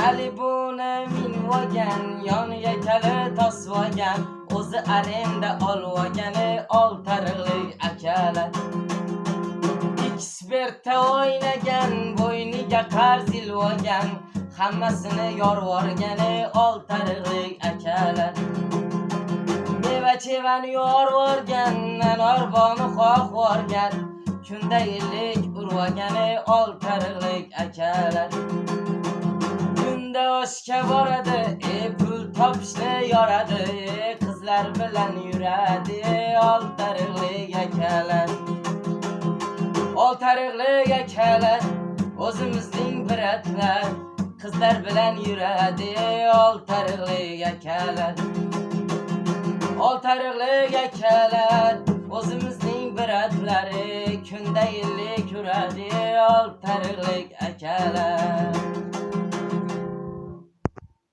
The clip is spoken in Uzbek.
Malibuni minvagan yoniga kali tosvagan o'zi arenda olvogani oltariqlik akala. Ekspertda o'ynagan bo'yniga qarz ilvagan hammasini yorvorgani oltariqlik akala. Meva chevani yorvorgan anor boni xohvorgan kunda yillik urvagani oltariqlik akalar yoshga boradi e pul topishni yoradi qizlar bilan yuradi oltariqli yakalar oltariqli yakalar o'zimizning biratlar qizlar bilan yuradi oltariqli yakalar oltariqli yakalar o'zimizning biratlari kunda ellik yuradi oltariqlik akalar